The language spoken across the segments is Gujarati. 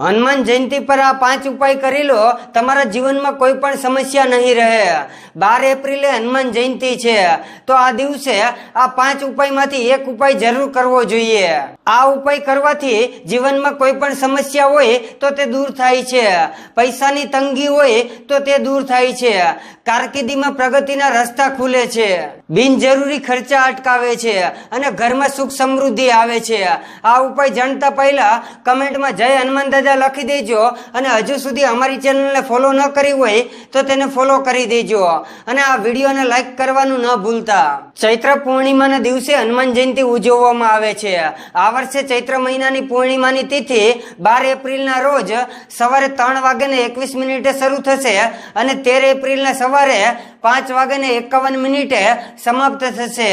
હનુમાન જયંતિ પર આ પાંચ ઉપાય કરી લો, તમારા જીવનમાં કોઈ પણ સમસ્યા નહીં રહે. બાર એપ્રિલે હનુમાન જયંતિ છે. તો આ દિવસે આ પાંચ ઉપાયમાંથી એક ઉપાય જરૂર કરવો જોઈએ. આ ઉપાય કરવાથી જીવનમાં કોઈ પણ સમસ્યા હોય તો તે દૂર થાય છે. પૈસાની તંગી હોય તો તે દૂર થાય છે. કારકિર્દીમાં પ્રગતિના રસ્તા ખુલે છે. બિનજરૂરી ખર્ચા અટકાવે છે અને ઘરમાં સુખ સમૃદ્ધિ આવે છે. આ ઉપાય જાણતા પહેલા કમેન્ટમાં જય હનુમાન દાદા લખી દેજો અને હજુ સુધી અમારી ચેનલને ફોલો ન કરી હોય તો તેને ફોલો કરી દેજો. અને આ વિડીયોને લાઈક કરવાનું ન ભૂલતા. ચૈત્ર પૂર્ણિમાના દિવસે હનુમાન જયંતિ ઉજવવામાં આવે છે. આ વર્ષે ચૈત્ર મહિનાની પૂર્ણિમાની તિથિ બાર એપ્રિલના રોજ સવારે ત્રણ વાગ્યાને એકવીસ મિનિટે શરૂ થશે અને તેર એપ્રિલના સવારે પાંચ વાગ્યાને એકાવન મિનિટે સમાપ્ત થશે.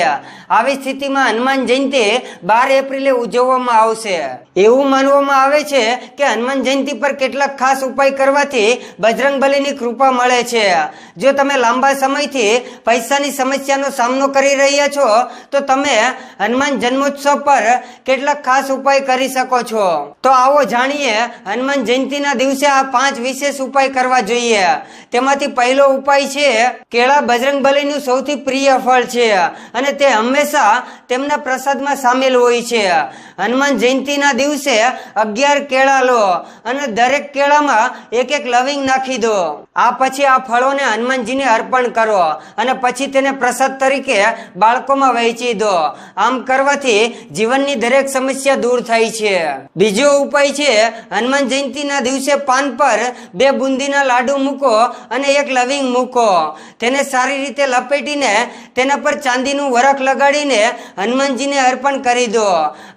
આવી સ્થિતિમાં હનુમાન જયંતિ બાર એપ્રિલે ઉજવવામાં આવશે. એવું માનવામાં આવે છે કે હનુમાન જયંતિ પર કેટલાક ખાસ ઉપાય કરવાથી બજરંગ બલીની કૃપા મળે છે. જો તમે લાંબા સમયથી પૈસાની સમસ્યાનો સામનો કરી રહ્યા છો, તો તમે હનુમાન જન્મોત્સવ પર કેટલાક ખાસ ઉપાય કરી શકો છો. તો આવો જાણીએ હનુમાન જયંતિના દિવસે આ પાંચ વિશેષ ઉપાય કરવા જોઈએ. તેમાંથી પહેલો ઉપાય છે, કેળા બજરંગબલીનું સૌથી પ્રિય ફળ છે અને તે હંમેશા તેમના પ્રસાદમાં સામેલ હોય છે. હનુમાન જયંતિના દિવસે અગિયાર કેળા લો. અને દરેક કેળામાં એક એક લવિંગ નાખી દો. આ પછી આ ફળોને હનુમાનજીને અર્પણ કરો અને પછી તેને પ્રસાદ તરીકે બાળકોમાં વહેંચી દો. આમ કરવાથી જીવનની દરેક સમસ્યા દૂર થાય છે. બીજો ઉપાય છે, હનુમાન જયંતિના દિવસે પાન પર બે બુંદીના લાડુ મૂકો અને એક લવિંગ મૂકો. તેને સારી રીતે લપેટીને તેના પર ચાંદીનું વરખ લગાડીને હનુમાનજીને અર્પણ કરી દો.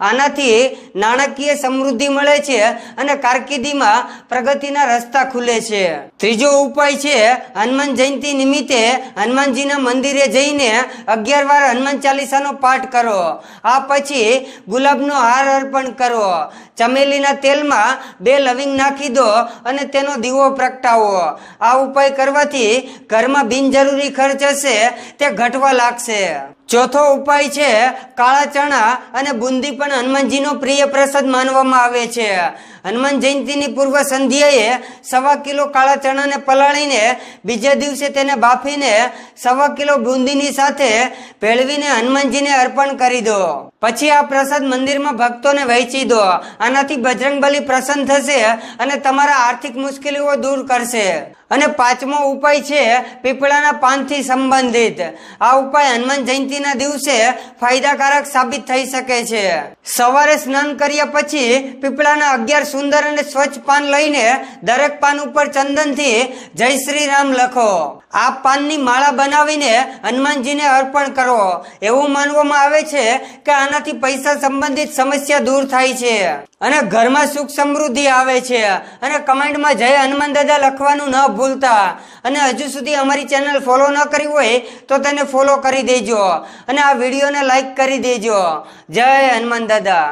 આનાથી નાણાકીય સમૃદ્ધિ મળે છે અને કારકિર્દીમાં પ્રગતિના રસ્તા ખુલે છે. ત્રીજો ઉપાય છે, હનુમાન જયંતિ નિમિત્તે હનુમાનજીના મંદિરે જઈને અગિયાર વાર હનુમાન ચાલીસાનો પાઠ કરો. આ પછી ગુલાબનો હાર અર્પણ કરો. ચમેલીના તેલમાં બે લવિંગ નાખી દો અને તેનો દીવો પ્રગટાવો. આ ઉપાય કરવાથી ઘરમાં બિનજરૂરી ખર્ચ હશે, તે ઘટવા લાગશે. ચોથો ઉપાય છે, કાળા ચણા અને બુંદી પણ હનુમાનજીનો પ્રિય પ્રસાદ માનવામાં આવે છે. હનુમાન જયંતિની પૂર્વ સંધ્યાએ સવા કિલો કાળા ચણાને પલાળીને બીજા દિવસે તેને બાફીને સવા કિલો બુંદીની સાથે ભેળવીને હનુમાનજીને અર્પણ કરી દો. પછી આ પ્રસાદ મંદિરમાં ભક્તોને વહેંચી દો. આનાથી બજરંગબલી પ્રસન્ન થશે અને તમારા આર્થિક મુશ્કેલીઓ દૂર કરશે. અને પાંચમો ઉપાય છે પીપળાના પાનથી સંબંધિત. આ ઉપાય હનુમાન જયંતિના દિવસે ફાયદાકારક સાબિત થઈ શકે છે. સવારે સ્નાન કર્યા પછી પીપળાના અગિયાર સુંદર અને સ્વચ્છ પાન લઈને દરેક પાન ઉપર ચંદનથી જય શ્રી રામ લખો. આ પાનની માળા બનાવીને હનુમાનજીને અર્પણ કરો. એવું માનવામાં આવે છે કે આનાથી પૈસા સંબંધિત સમસ્યા દૂર થાય છે. અને ઘરમાં સુખ સમૃદ્ધિ આવે છે. અને કમેન્ટમાં જય હનુમાન દાદા લખવાનું ન ભૂલતા. અને હજુ સુધી અમારી ચેનલ ફોલો ન કરી હોય તો તેને ફોલો કરી દેજો. અને આ વિડીયોને લાઈક કરી દેજો. જય હનુમાન દાદા.